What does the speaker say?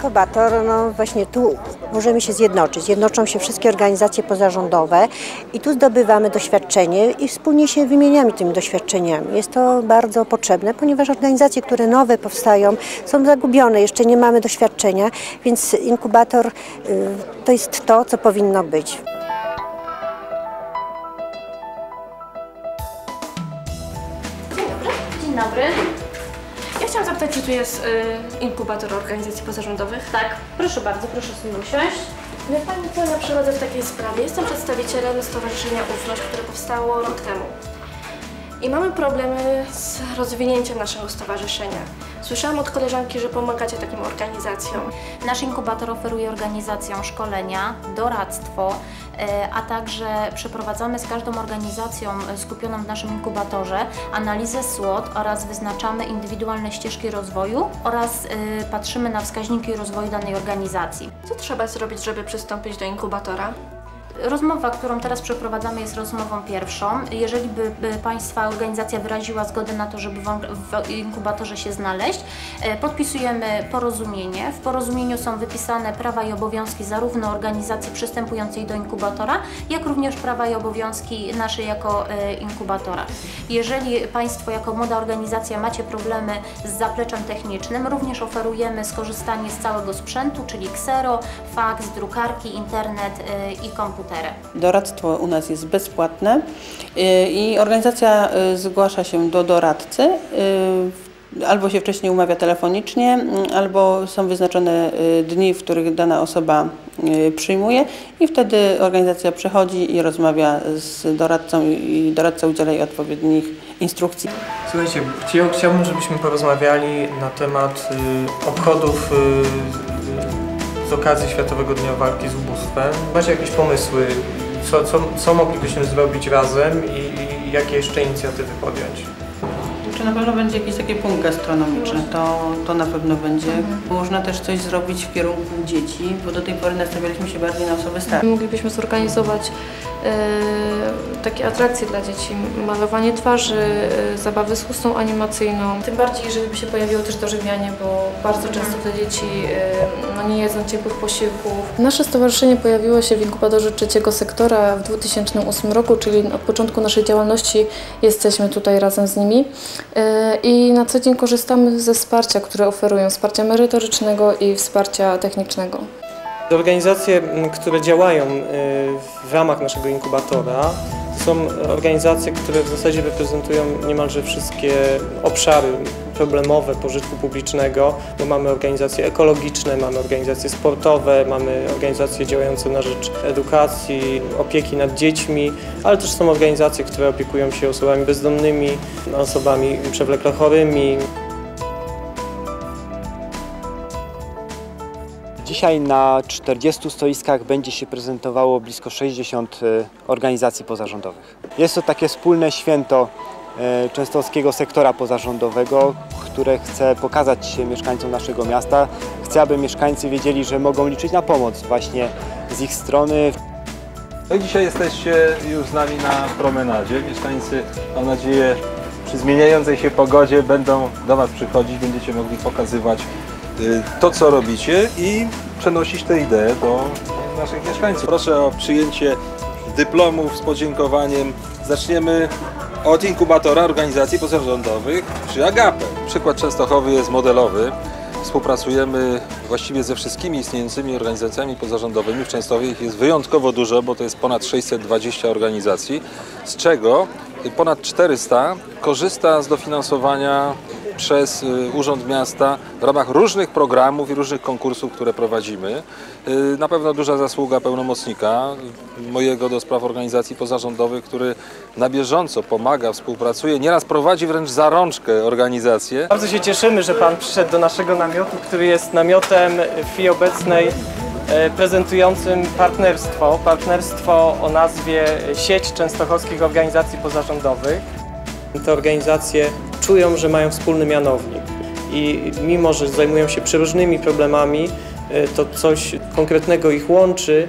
inkubator, no właśnie tu możemy się zjednoczyć. Jednoczą się wszystkie organizacje pozarządowe i tu zdobywamy doświadczenie i wspólnie się wymieniamy tymi doświadczeniami. Jest to bardzo potrzebne, ponieważ organizacje, które nowe powstają, są zagubione, jeszcze nie mamy doświadczenia, więc inkubator y, to jest to, co powinno być. Czy tu jest y, inkubator organizacji pozarządowych? Tak, proszę bardzo, proszę sobie usiąść. Wie Pani co, ja przychodzę w takiej sprawie. Jestem przedstawicielem Stowarzyszenia Ufność, które powstało rok temu. I mamy problemy z rozwinięciem naszego stowarzyszenia. Słyszałam od koleżanki, że pomagacie takim organizacjom. Nasz inkubator oferuje organizacjom szkolenia, doradztwo, e, a także przeprowadzamy z każdą organizacją skupioną w naszym inkubatorze analizę SWOT oraz wyznaczamy indywidualne ścieżki rozwoju oraz e, patrzymy na wskaźniki rozwoju danej organizacji. Co trzeba zrobić, żeby przystąpić do inkubatora? Rozmowa, którą teraz przeprowadzamy jest rozmową pierwszą. Jeżeli by, Państwa organizacja wyraziła zgodę na to, żeby w, inkubatorze się znaleźć, e, podpisujemy porozumienie. W porozumieniu są wypisane prawa i obowiązki zarówno organizacji przystępującej do inkubatora, jak również prawa i obowiązki naszej jako e, inkubatora. Jeżeli Państwo jako młoda organizacja macie problemy z zapleczem technicznym, również oferujemy skorzystanie z całego sprzętu, czyli ksero, faks, drukarki, internet e, i komputery. Doradztwo u nas jest bezpłatne y, i organizacja y, zgłasza się do doradcy. y, Albo się wcześniej umawia telefonicznie, albo są wyznaczone dni, w których dana osoba przyjmuje i wtedy organizacja przychodzi i rozmawia z doradcą i doradca udziela jej odpowiednich instrukcji. Słuchajcie, chcia- chciałbym, żebyśmy porozmawiali na temat obchodów z okazji Światowego Dnia Walki z Ubóstwem. Macie jakieś pomysły, co, co, co moglibyśmy zrobić razem i, i jakie jeszcze inicjatywy podjąć? Czy na pewno będzie jakiś taki punkt gastronomiczny? To, to na pewno będzie. Można też coś zrobić w kierunku dzieci, bo do tej pory nastawialiśmy się bardziej na osoby starsze. Moglibyśmy zorganizować e, takie atrakcje dla dzieci, malowanie twarzy, e, zabawy z chustą animacyjną. Tym bardziej, żeby się pojawiło też dożywianie, bo bardzo często te dzieci e, no, nie jedzą ciepłych posiłków. Nasze stowarzyszenie pojawiło się w inkubatorze trzeciego sektora w 2008 roku, czyli od początku naszej działalności jesteśmy tutaj razem z nimi i na co dzień korzystamy ze wsparcia, które oferują, wsparcia merytorycznego i wsparcia technicznego. Organizacje, które działają y, w ramach naszego inkubatora, to są organizacje, które w zasadzie reprezentują niemalże wszystkie obszary problemowe pożytku publicznego, bo mamy organizacje ekologiczne, mamy organizacje sportowe, mamy organizacje działające na rzecz edukacji, opieki nad dziećmi, ale też są organizacje, które opiekują się osobami bezdomnymi, osobami przewlekle chorymi, Dzisiaj na 40 stoiskach będzie się prezentowało blisko 60 e, organizacji pozarządowych. Jest to takie wspólne święto e, częstochowskiego sektora pozarządowego, które chce pokazać się mieszkańcom naszego miasta. Chce, aby mieszkańcy wiedzieli, że mogą liczyć na pomoc właśnie z ich strony. No dzisiaj jesteście już z nami na promenadzie. Mieszkańcy, mam nadzieję, przy zmieniającej się pogodzie będą do Was przychodzić, będziecie mogli pokazywać to, co robicie i przenosić te idee do naszych mieszkańców. Proszę o przyjęcie dyplomów z podziękowaniem. Zaczniemy od inkubatora organizacji pozarządowych przy Agape. Przykład Częstochowy jest modelowy. Współpracujemy właściwie ze wszystkimi istniejącymi organizacjami pozarządowymi. W Częstochowie ich jest wyjątkowo dużo, bo to jest ponad 620 organizacji, z czego ponad 400 korzysta z dofinansowania przez y, Urząd Miasta w ramach różnych programów i różnych konkursów, które prowadzimy. Y, Na pewno duża zasługa pełnomocnika mojego do spraw organizacji pozarządowych, który na bieżąco pomaga, współpracuje, nieraz prowadzi wręcz za rączkę organizację. Bardzo się cieszymy, że Pan przyszedł do naszego namiotu, który jest namiotem w chwili obecnej e, prezentującym partnerstwo. Partnerstwo o nazwie Sieć Częstochowskich Organizacji Pozarządowych. Te organizacje że mają wspólny mianownik i mimo, że zajmują się przeróżnymi problemami, e, to coś konkretnego ich łączy.